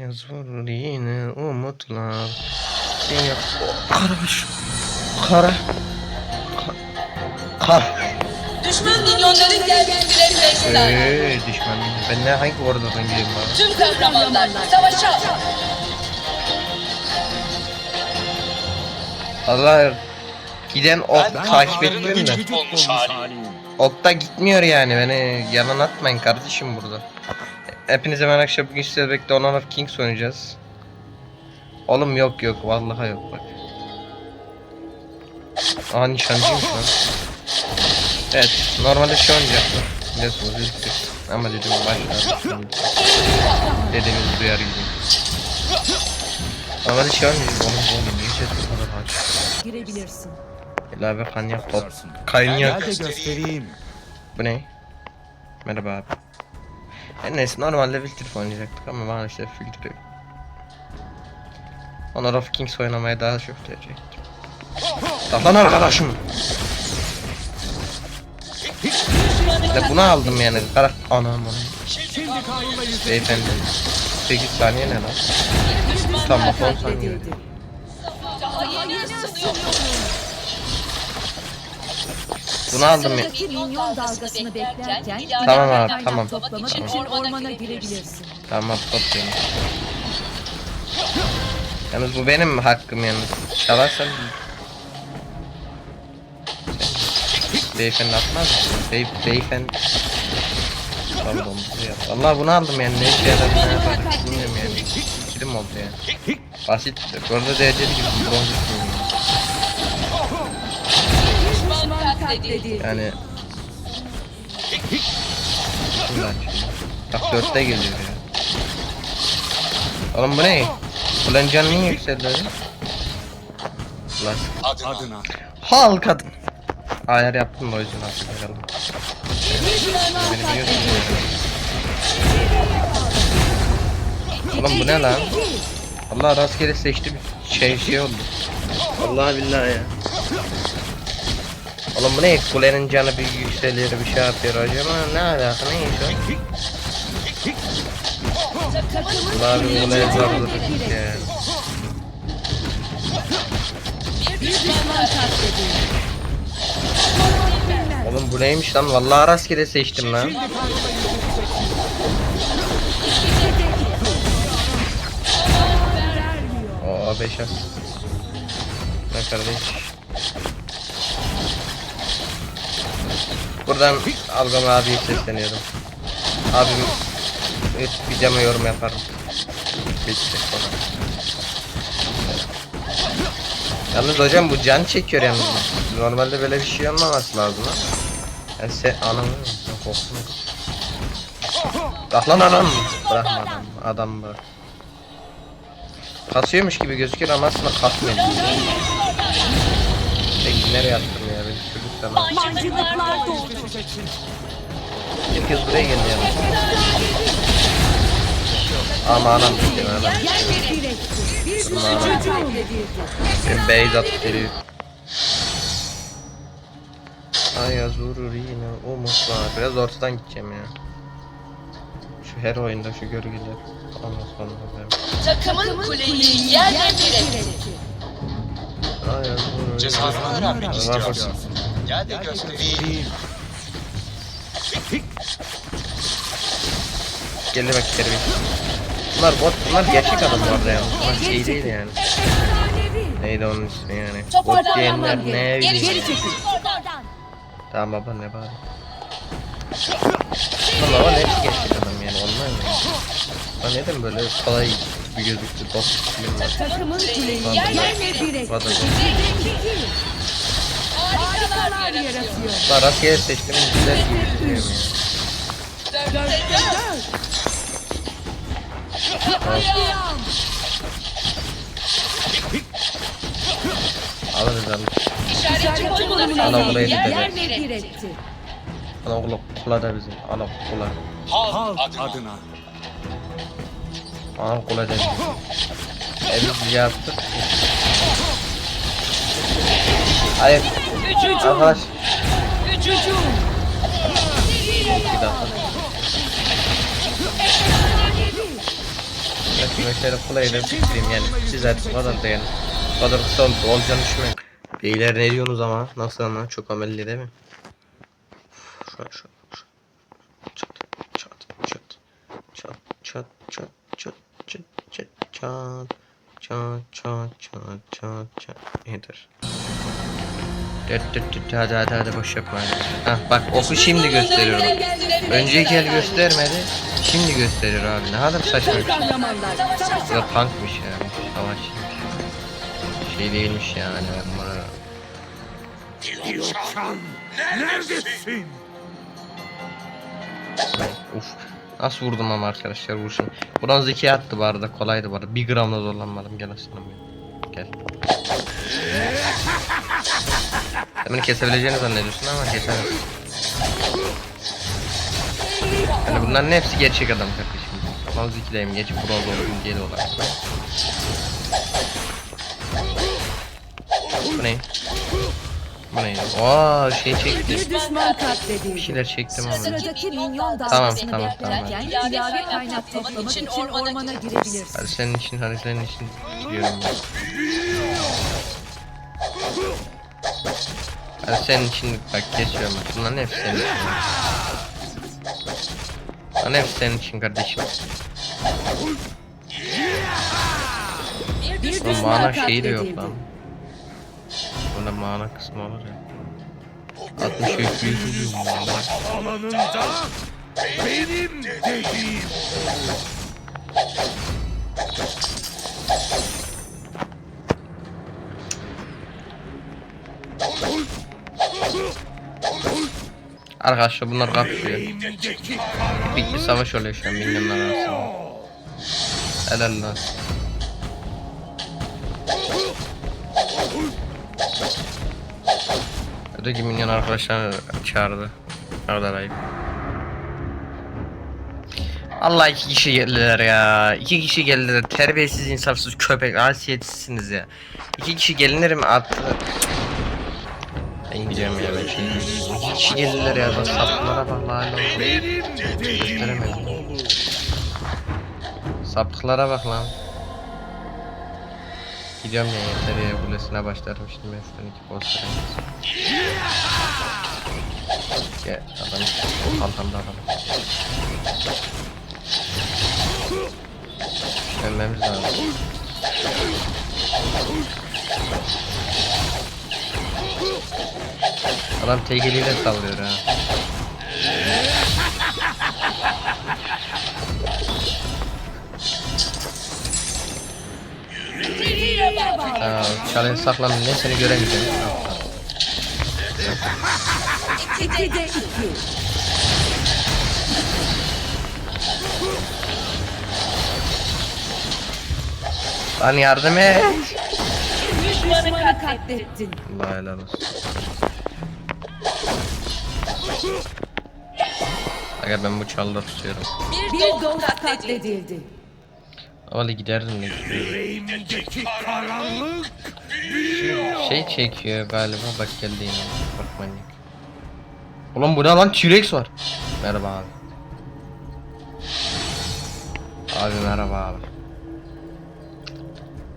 Yaz vurur yine umutlar. Seni karaş. Kara. Ka- Kara. Düşman milyonların geldiğini Veysel. Eee düşman. Ben ne hangi oradan gireyim bana? Tüm kahramanlar savaşa. Allah giden ok takip etmiyorum da. Vücut olmuş halim. Ok da gitmiyor yani beni yalan atmayın kardeşim burada. Hepinize merhaba arkadaşlar bugün sizlerle birlikte Honor of Kings oynayacağız. Oğlum yok yok vallahi yok bak. Aa nişancıymış lan. Evet normalde şey oynayacaktım. Biliyorsunuz birlikte. Ama dedim başlar. Dedemiz duyar gibi. Normalde şey oynayacağız. Oğlum oğlum niye bu kadar aç? girebilirsin. Ilave kanyak top. Göstereyim. Bu ne? Merhaba abi. Her neyse normalde Wiltrip oynayacaktık ama maalesef yok. Honor of Kings oynamaya daha çok tercih ettim. Lan arkadaşım. De bunu aldım yani. Karak anam anam. Beyefendi. 8 saniye ne lan? Tamam 10 saniye. Bunu aldım ya. Minyon dalgasını beklerken Tamam abi, kaynak tamam. toplamak Tamam. için ormana girebilirsin. Tamam toplayayım. Yalnız bu benim hakkım yalnız. Çalarsan Beyefendi atmaz mı? Bey, beyefendi Pardon bu ya. Allah bunu aldım yani ne işe yarar ne yapar bilmiyorum yani. İkilim oldu ya. Basit. Bu arada dereceli gibi bronz üstüyüm. Katledildi. Yani açayım. Bak dörtte geliyor ya. Oğlum bu ne? Ulan can niye yükseldi öyle? Ulan. Adına. Hal kadın. Ayar yaptım da o yüzden artık herhalde. Beni biliyorsun. Oğlum bu ne lan? Allah rastgele seçti bir şey şey oldu. Allah billahi ya. Oğlum bu ne? Kulenin canı bir yükseliyor bir şey yapıyor acaba ne alaka ne iş o? Allah bir kuleye zardır ya. Oğlum bu neymiş lan? Vallahi rastgele seçtim lan. Oo 5 as. Ne kardeş? Buradan Algam abiye sesleniyorum. Abim üst videoma yorum yaparım. Geçecek falan. Yalnız hocam bu can çekiyor yalnız. Normalde böyle bir şey olmaması lazım ha. Ya sen anam korktum. Kalk lan anam. Bırakma adam. Adam bırak. Kasıyormuş gibi gözüküyor ama aslında kasmıyor. Peki nereye attım sana. Mancınıklar doldu. Herkes buraya geldi yani. Ama anam gitti anam. Durma katledildi. Benim beyz atıp geliyor. Ayaz vurur yine umutlar. Biraz ortadan gideceğim ya. Şu her oyunda şu gölgeler. Ondan sonra ben. Takımın kuleyi yerle bir etti. Ayaz vurur. Cezanı öğrenmek Var istiyorsun. Göstereyim. göstereyim. Geldi bak içeri bir. Bunlar bot, bunlar gerçek adam bu arada ya. Bunlar şey değil yani. Neydi onun ismi yani? Bot diyenler ne geri. bileyim. Çekil. Tamam baba ne bari. Lan baba ne gerçek adam yani onlar mı? Lan neden böyle kolay bir gözüktü bot film var. Takımın kuleyi yerle bir. Vada bot. Harikalar yaratıyor. Lan rastgele seçtiğim güzel gibi ya. Dörtte dört. Katliam. Alırız alırız. İşaret konumuna Ana kuleyi buraya gidelim. yerle Yerle bir bir etti. etti. Ana okula kula da bizim. Ana kula. Halk adına. Ana kula da bizim. E biz yaptık. Hayır. Arkadaş. Hücum. Bir dakika. Şunu şöyle kolayla bitireyim yani. Siz artık o kadar da yani. O kadar kısa oldu. Olacağını düşünmeyin. Beyler ne diyorsunuz ama? Nasıl ama? Çok amelli değil mi? Şu an şu an. şu an. Çat çat çat çat çat çat çat çat çat çat çat çat çat çat çat Enter. Dıt dıt dıt hadi hadi hadi boş yapma. Hah bak oku şimdi gösteriyor. Önceki el göstermedi. Şimdi gösteriyor abi. Ne kadar saçma şey. Bu da tankmış yani. Savaşçıymış. Şey değilmiş yani. Buna... Gökhan neredesin? Uf. Nasıl vurdum ama arkadaşlar vuruşum. Buradan zeki attı bu arada kolaydı bu arada. Bir gramla zorlanmadım gel aslanım benim. Gel. Sen beni kesebileceğini zannediyorsun ama kesemezsin. Yani bunların hepsi gerçek adam kardeşim. Mal zekideyim geç bronz oldum de olarak. Bu ne? Bu ne? Aa şey çekti. Bir düşman Bir katledildi. şeyler çektim ama. Sıradaki minyon Tamam, dalgasını tamam, beklerken tamam. ilave kaynak toplamak için ormana girebilirsin. Hadi senin için hadi senin için gidiyorum ben. Hadi senin için bak geçiyorum bak bunların hepsi senin için. Bunların hepsi senin için kardeşim. Bir düşman mana şeyi de yok lan. Bunda mana kısmı olur ya. 63 büyük ucuz mana. Alanında benim dediğim. Arkadaşlar bunlar kapışıyor. Büyük bir savaş oluyor şu an milyonlar arasında. Helal lan. Öteki milyon arkadaşlar çağırdı. Kadar ayıp. Allah iki kişi geldiler ya. İki kişi geldiler. Terbiyesiz, insafsız, köpek, asiyetsizsiniz ya. İki kişi gelinir mi attı? Gideceğim ya ben. İki kişi geldiler ya. Bak saplara bak lan. Gösteremedim. Sapıklara bak lan. Gidiyorum ya yeter ya kulesine başlarım şimdi ben şuradan iki poster Gel adam o kalkamda adam. Dönmemiz lazım. Adam tekeliyle sallıyor ha. Aa, çalın saklanın ne seni göremeyeceğim. Lan yardım et. Katlettin. Allah helal olsun. Aga ben bu çalda tutuyorum. Bir dost katledildi. Havalı giderdim ne karanlık Şey çekiyor galiba bak geldi yine. Bak manyak. Ulan bu ne lan T-Rex var. Merhaba abi. Abi merhaba abi.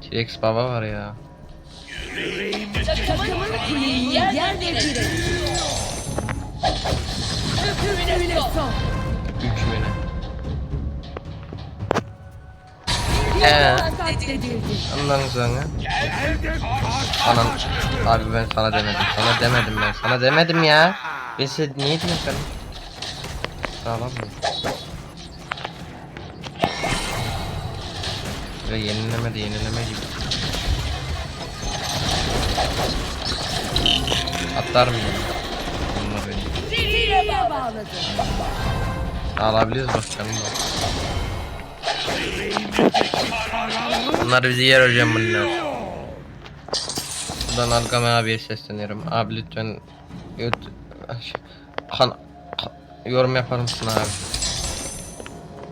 T-Rex baba var ya. Takımın kuleyi yerle bir etti. Hükümüne son. Hükmüne. Katledildi. Ondan sonra. Anam. Abi ben sana demedim. Sana demedim ben. Sana demedim ya. Ben size niye diyeyim sen? Sağlam mı? Ve yenileme de yenileme gibi. Atlar mı bunu? Bununla beni. Alabiliriz bak canım bak. Bunlar bizi yer hocam bunlar. Buradan Algame abiye sesleniyorum. Abi lütfen yut- kan, kan- yorum yapar mısın abi?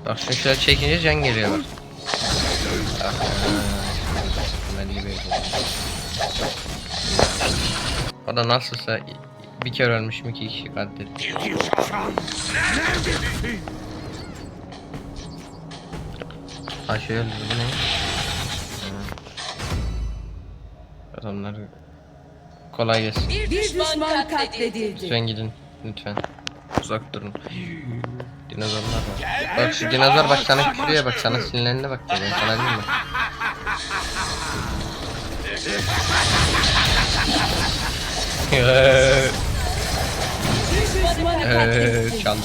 Bak şunu şöyle çekince can geliyor bak. Ah, ben gibi O da nasılsa bir kere ölmüşüm iki kişi katletti. Gökhan neredesin? Ha şey öldü bu ne? Adamlar kolay gelsin. Bir düşman katledildi. Lütfen gidin. Lütfen. Uzak durun. Dinozorlar var. Bak şu dinozor bak sana küfürüyor bak sana sinirlerine bak diyor. Ben sana diyeyim mi? Katledildi. çaldım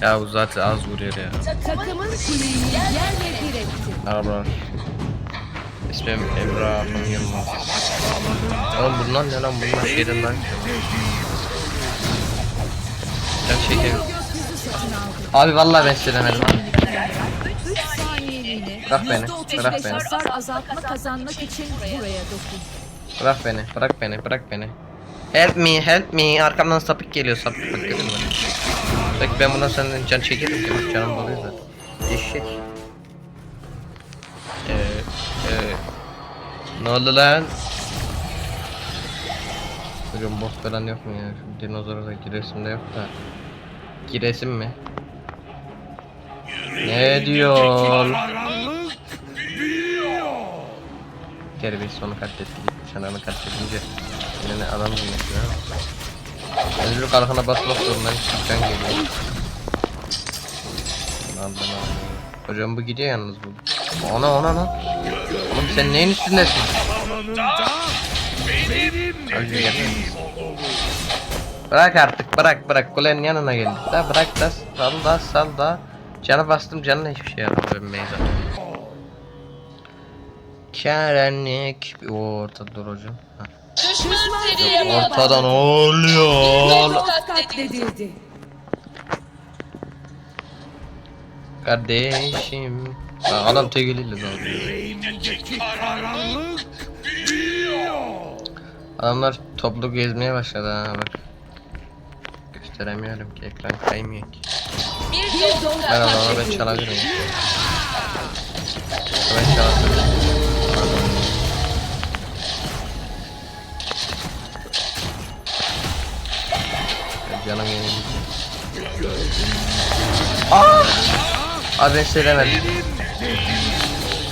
Ya bu zaten az vuruyor ya. Takımın kuleyi. İsmim Emrah Yılmaz. Oğlum bunlar ne lan bunlar şeyden lan. Aldı. Abi vallahi ben size demedim abi. 3 saniyeliğine Bırak beni, %35 bırak beni. hasar azaltma kazanmak için buraya dokun. Bırak beni, bırak beni, bırak beni. Help me, help me. Arkamdan sapık geliyor, sapık mü? Belki ben bundan senden can çekerim ki canım doluyor zaten. Eşek. Ee, ee. Ne oldu lan? Hocam boss falan yok mu ya? Şu dinozora da giresim de yok da. Giresim mi? Ne diyor? Terbiyesiz onu katletti. Sen onu katledince yine ne adam bilmek ya. Özgürlük arkana basmak zorundayım. Can geliyor. Lan ben. Hocam bu gidiyor yalnız bu. Ona ona lan. Oğlum sen neyin üstündesin? Özgür olur. Bırak artık bırak bırak kulenin yanına geldik da bırak da sal da sal da Canı bastım canına hiçbir şey yaramıyor meydan Karanlık bir orta dur hocam ha. Düşman seriye bağladı. Ortada ne oluyor? Kardeşim Lan adam karanlık büyüyor. Adamlar toplu gezmeye başladı ha bak Gösteremiyorum ki ekran kaymıyor ki Dost Merhaba ben çalabilirim Ben çalabilirim Canım yemin Aa! Abi ben şey demedim.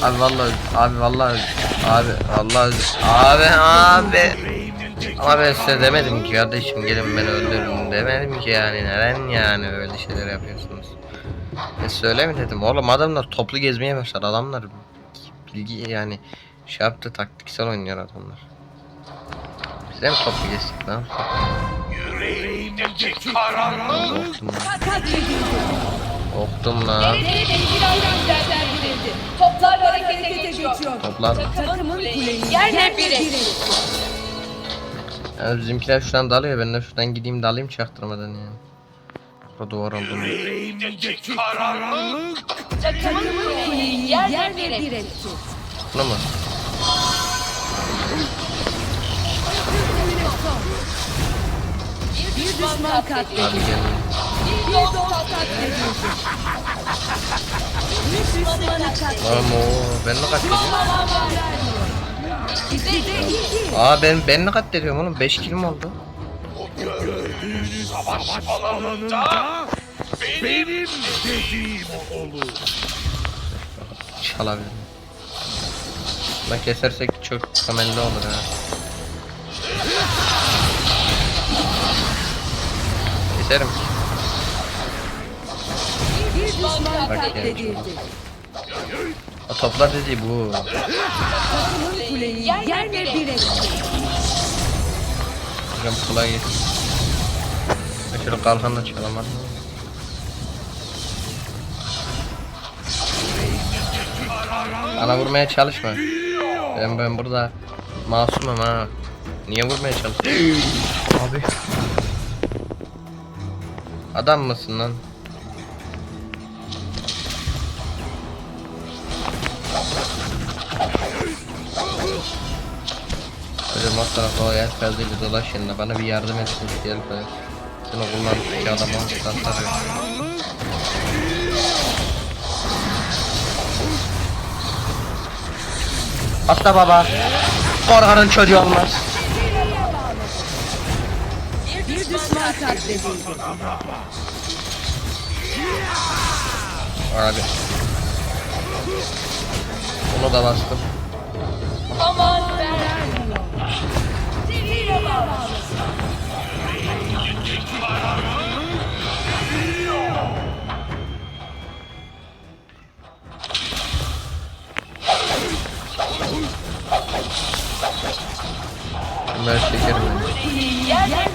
Abi vallahi abi vallahi abi vallahi abi abi. Ama ben size demedim ki kardeşim gelin beni öldürün. Demedim ki yani neden yani öyle şeyler yapıyorsunuz. E söyle mi dedim oğlum adamlar toplu gezmeye başladı adamlar bilgi yani şey yaptı taktiksel oynuyor adamlar. Biz de mi toplu gezdik lan? Yüreğimdeki karanlık Korktum lan. Korktum lan. Toplar harekete geçiyor. Toplar. Takımın kuleyi Yerle bir. Yani bizimkiler şuradan dalıyor ben de şuradan gideyim dalayım çaktırmadan yani. Bu duvar oldu mu? Yüreğimdeki karanlık Takımın kuleyi yerle bir etti. Bunu mu? Bir düşman düşman katledildi. Gelin. Bir dost katledildi. Bir düşmanı katledildi. Oğlum o ben mi katlediyorum? İkide iki. Aa ben ben mi katlediyorum oğlum? 5 kilim oldu. Gördüğünüz savaş alanında benim dediğim olur. Çalabilirim. Bak kesersek çok temelli olur ha. Keserim. Bir düşman Bak katledildi. O toplar dediği bu. Kuleyi yerle bir etti. Hocam kolay gelsin. Ben şöyle kalkanla çalamadım. Bana vurmaya çalışma. Ben ben burada masumum ha. Niye vurmaya çalışıyorsun? Abi. Adam mısın lan? Hocam alt tarafa o el kazıyla dolaş yanına bana bir yardım etsin şu el kazı. Sen o kullanmış iki adamı satlar Hasta baba. Korkanın çocuğu olmaz. Bir düşman katledildi. Abi. Bunu da bastım. Aman vermiyor.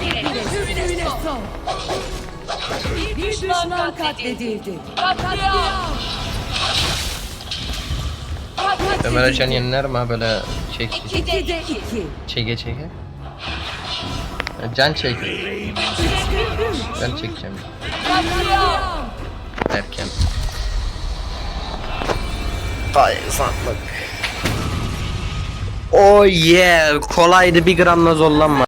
Bir etti. Sürüne son. Bir düşman katledildi. Katliam. Ömer Açan yeniler mi ha böyle çek İkide de iki. iki. çeke çeke? Can çek. Ben çekeceğim derken. Ay sandık. Oh yeah kolaydı bir gramla zorlanma.